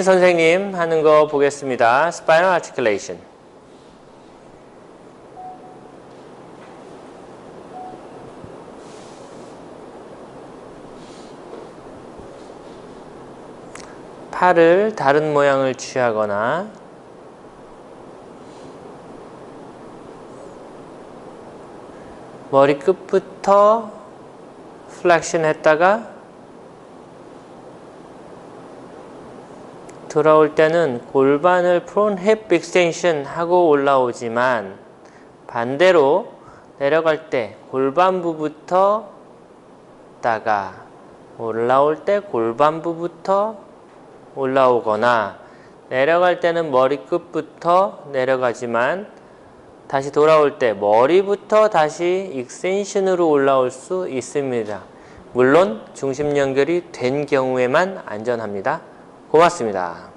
선생님 하는 거 보겠습니다. Spinal articulation. 팔을 다른 모양을 취하거나 머리 끝부터 플렉션 했다가 돌아올 때는 골반을 프론 힙 익스텐션 하고 올라오지만 반대로 내려갈 때 골반부부터 다가 올라올 때 골반부부터 올라오거나 내려갈 때는 머리끝부터 내려가지만 다시 돌아올 때 머리부터 다시 익스텐션으로 올라올 수 있습니다. 물론 중심 연결이 된 경우에만 안전합니다. 고맙습니다.